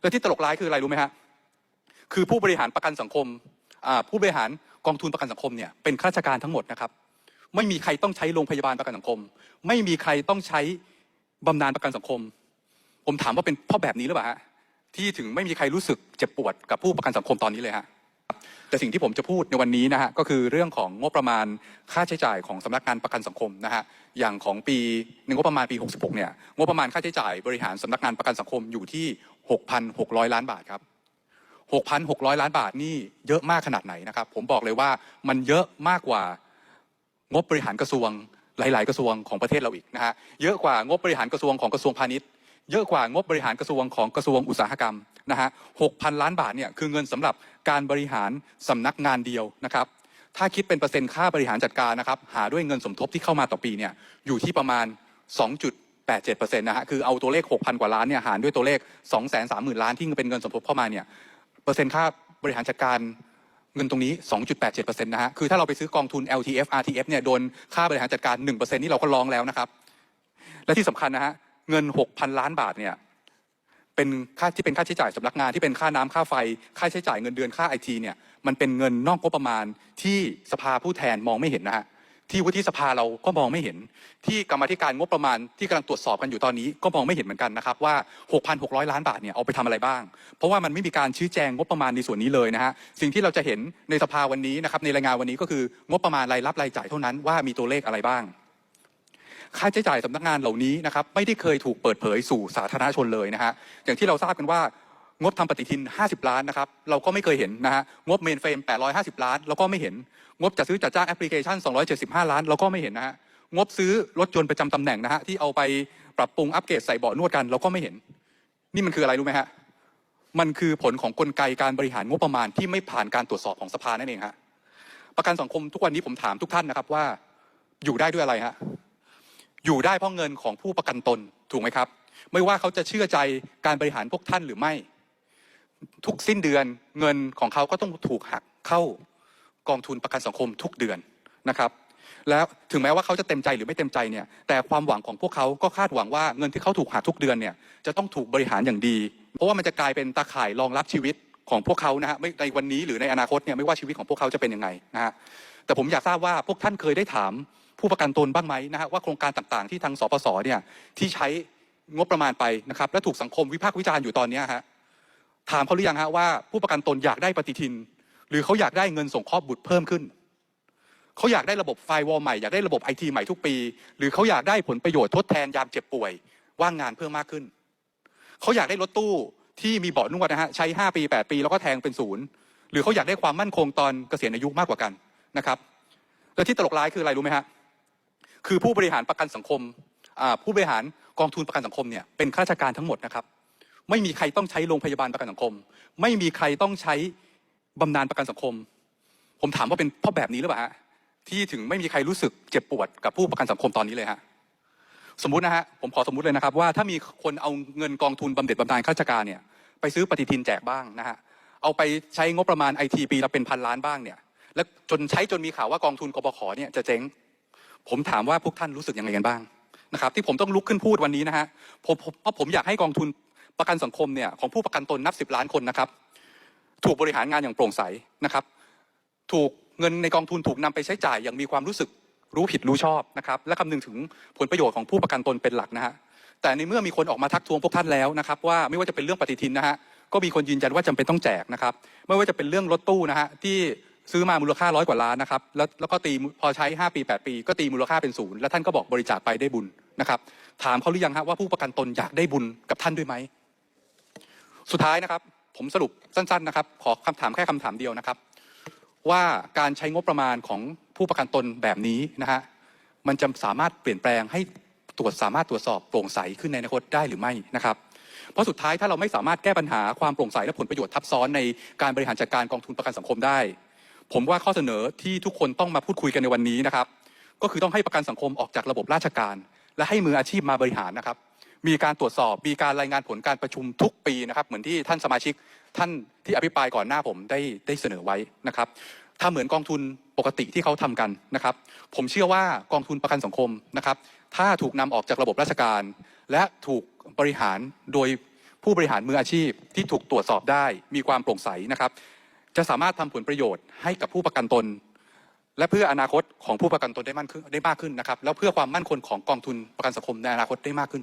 และที่ตลกร้ายคืออะไรรู้ไหมฮะคือผู้บริหารประกันสังคมผู้บริหารกองทุนประกันสังคมเนี่ยเป็นข้าราชการทั้งหมดนะครับไม่มีใครต้องใช้โรงพยาบาลประกันสังคม ไม่มีใครต้องใช้บำนาญประกันสังคม ผมถามว่าเป็นเพราะแบบนี้หรือเปล่าฮะที่ถึงไม่มีใครรู้สึกเจ็บปวดกับผู้ประกันสังคมตอนนี้เลยฮะแต่สิ่งที่ผมจะพูดในวันนี้นะฮะก็คือเรื่องของงบประมาณค่าใช้จ่ายของสำนักงานประกันสังคมนะฮะอย่างของปีในงบประมาณปี 66เนี่ยงบประมาณค่าใช้จ่ายบริหารสำนักงานประกันสังคมอยู่ที่ 6,600 ล้านบาทครับ6,600 ล้านบาทนี่เยอะมากขนาดไหนนะครับ ผมบอกเลยว่ามันเยอะมากกว่างบบริหารกระทรวงหลาย ๆ กระทรวงของประเทศเราอีกนะฮะเยอะกว่างบบริหารกระทรวงของกระทรวงพาณิชย์ เยอะกว่างบบริหารกระทรวงของกระทรวงอุตสาหกรรมนะฮะ6,000ล้านบาทเนี่ยคือเงินสำหรับการบริหารสำนักงานเดียวนะครับ ถ้าคิดเป็นเปอร์เซ็นต์ค่าบริหารจัดการนะครับ หาด้วยเงินสมทบที่เข้ามาต่อปีเนี่ยอยู่ที่ประมาณ 87%นะฮะคือเอาตัวเลข 6,000 กว่าล้านเนี่ยหารด้วยตัวเลข 230,000 ล้านที่เป็นเงินสมทบเข้ามาเนี่ยเปอร์เซ็นต์ค่าบริหารจัดการเงินตรงนี้ 2.87%นะฮะคือถ้าเราไปซื้อกองทุน LTF RTF เนี่ยโดนค่าบริหารจัดการ 1%นี่เราก็ร้องแล้วนะครับ และที่สำคัญนะฮะเงิน 6,000 ล้านบาทเนี่ยเป็นค่าที่เป็นค่าใช้จ่ายสำนักงานที่เป็นค่าน้ำค่าไฟ ค่าใช้จ่ายเงินเดือนค่าไอทีเนี่ยมันเป็นเงินนอกงบประมาณที่สภาผู้แทนมองไม่เห็นนะฮะ ที่วุฒิสภาเราก็มองไม่เห็น ที่กรรมธิการงบประมาณที่กำลังตรวจสอบกันอยู่ตอนนี้ก็มองไม่เห็นเหมือนกันนะครับว่า 6,600 ล้านบาทเนี่ยเอาไปทำอะไรบ้าง เพราะว่ามันไม่มีการชี้แจงงบประมาณในส่วนนี้เลยนะฮะสิ่งที่เราจะเห็นในสภาวันนี้นะครับในรายงานวันนี้ก็คืองบประมาณรายรับรายจ่ายเท่านั้นว่ามีตัวเลขอะไรบ้างค่าใช้จ่ายสำนักงานเหล่านี้นะครับไม่ได้เคยถูกเปิดเผยสู่สาธารณชนเลยนะฮะอย่างที่เราทราบกันว่า งบทำปฏิทิน 50 ล้านนะครับ เราก็ไม่เคยเห็นนะฮะ งบเมนเฟรม 850 ล้าน เราก็ไม่เห็น งบจัดซื้อจัดจ้างแอปพลิเคชัน 275 ล้าน เราก็ไม่เห็นนะฮะ งบซื้อรถยนต์ประจำตำแหน่งนะฮะที่เอาไปปรับปรุงอัปเกรดใส่เบาะนวดกัน เราก็ไม่เห็น นี่มันคืออะไรรู้ไหมฮะ มันคือผลของกลไกการบริหารงบประมาณที่ไม่ผ่านการตรวจสอบของสภานั่นเองฮะ ประกันสังคมทุกวันนี้ผมถามทุกท่านนะครับว่า อยู่ได้ด้วยอะไรฮะ อยู่ได้เพราะเงินของผู้ประกันตนถูกไหมครับ ไม่ว่าเขาจะเชื่อใจการบริหารพวกท่านหรือไม่ ทุกสิ้นเดือนเงินของเขาก็ต้องถูกหักเข้ากองทุนประกันสังคมทุกเดือนนะครับ แล้วถึงแม้ว่าเขาจะเต็มใจหรือไม่เต็มใจเนี่ย แต่ความหวังของพวกเขาก็คาดหวังว่าเงินที่เขาถูกหักทุกเดือนเนี่ยจะต้องถูกบริหารอย่างดี เพราะว่ามันจะกลายเป็นตาข่ายรองรับชีวิตของพวกเขานะฮะไม่ในวันนี้หรือในอนาคตเนี่ยไม่ว่าชีวิตของพวกเขาจะเป็นยังไงนะฮะแต่ผมอยากทราบว่าพวกท่านเคยได้ถามผู้ประกันตนบ้างไหมนะฮะว่าโครงการต่างๆ ที่ทางสปสเนี่ยที่ใช้งบประมาณไปนะครับและถูกสังคมวิพากษ์วิจารณ์อยู่ตอนนี้ฮะ ถามเขาหรือยังฮะว่าผู้ประกันตนอยากได้ปฏิทิน หรือเขาอยากได้เงินส่งครอบบุตรเพิ่มขึ้น เขาอยากได้ระบบไฟวอลใหม่อยากได้ระบบไอทีใหม่ทุกปี หรือเขาอยากได้ผลประโยชน์ทดแทนยามเจ็บป่วย ว่างงานเพิ่มมากขึ้น เขาอยากได้รถตู้ที่มีเบาะนวดนะฮะใช้ 5 ปี 8 ปีแล้วก็แทงเป็นศูนย์หรือเขาอยากได้ความมั่นคงตอนเกษียณอายุมากกว่ากันนะครับและที่ตลกร้ายคืออะไรรู้ไหมฮะคือผู้บริหารประกันสังคมผู้บริหารกองทุนประกันสังคมเนี่ยเป็นข้าราชการทั้งหมดนะครับ ไม่มีใครต้องใช้โรงพยาบาลประกันสังคม ไม่มีใครต้องใช้บำนาญประกันสังคม ผมถามว่าเป็นเพราะแบบนี้หรือเปล่าฮะที่ถึงไม่มีใครรู้สึกเจ็บปวดกับผู้ประกันสังคมตอนนี้เลยฮะสมมุตินะฮะผมขอสมมุติเลยนะครับว่าถ้ามีคนเอาเงินกองทุนบำเหน็จบำนาญข้าราชการเนี่ยไปซื้อปฏิทินแจกบ้างนะฮะเอาไปใช้งบประมาณไอทีปีละเป็นพันล้านบ้างเนี่ย แล้วจนใช้จนมีข่าวว่ากองทุนกบขเนี่ยจะเจ๊ง ผมถามว่าพวกท่านรู้สึกยังไงกันบ้างนะครับ ที่ผมต้องลุกขึ้นพูดวันนี้นะฮะผมเพราะผมอยากให้กองทุน ประกันสังคมเนี่ยของผู้ประกันตนนับสิบล้านคนนะครับ ถูกบริหารงานอย่างโปร่งใสนะครับ ถูกเงินในกองทุนถูกนำไปใช้จ่ายอย่างมีความรู้สึกรู้ผิดรู้ชอบนะครับ และคำนึงถึงผลประโยชน์ของผู้ประกันตนเป็นหลักนะฮะแต่ในเมื่อมีคนออกมาทักท้วงพวกท่านแล้วนะครับ ว่าไม่ว่าจะเป็นเรื่องปฏิทินนะฮะก็มีคนยืนยันว่าจำเป็นต้องแจกนะครับ ไม่ว่าจะเป็นเรื่องรถตู้นะฮะที่ซื้อมามูลค่าร้อยกว่าล้านนะครับแล้วแล้วก็ตีพอใช้ 5 ปี 8 ปี ก็ตีมูลค่าเป็นศูนย์แล้วท่านก็บอกบริจาคไปได้บุญนะครับ ถามเขาหรือยังฮะว่าผู้ประกันตนอยากได้บุญกับท่านด้วยไหม สุดท้ายนะครับผมสรุปสั้นๆนะครับ ขอคำถามแค่คำถามเดียวนะครับ ว่าการใช้งบประมาณของผู้ประกันตนแบบนี้นะฮะมันจะสามารถเปลี่ยนแปลงให้ตรวจสามารถตรวจสอบโปร่งใสขึ้นในอนาคตได้หรือไม่นะครับ เพราะสุดท้ายถ้าเราไม่สามารถแก้ปัญหาความโปร่งใสและผลประโยชน์ทับซ้อนในการบริหารจัดการกองทุนประกันสังคมได้ ผมว่าข้อเสนอที่ทุกคนต้องมาพูดคุยกันในวันนี้นะครับ ก็คือต้องให้ประกันสังคมออกจากระบบราชการ และให้มืออาชีพมาบริหารนะครับ มีการตรวจสอบ มีการรายงานผลการประชุมทุกปีนะครับ เหมือนที่ท่านสมาชิกท่านที่อภิปรายก่อนหน้าผมได้ได้เสนอไว้นะครับถ้าเหมือนกองทุนปกติที่เขาทำกันนะครับ ผมเชื่อว่ากองทุนประกันสังคมนะครับ ถ้าถูกนำออกจากระบบราชการ และถูกบริหารโดยผู้บริหารมืออาชีพที่ถูกตรวจสอบได้มีความโปร่งใสนะครับ จะสามารถทำผลประโยชน์ให้กับผู้ประกันตน และเพื่ออนาคตของผู้ประกันตนได้มั่นขึ้นได้มากขึ้นนะครับ แล้วเพื่อความมั่นคงของกองทุนประกันสังคมในอนาคตได้มากขึ้น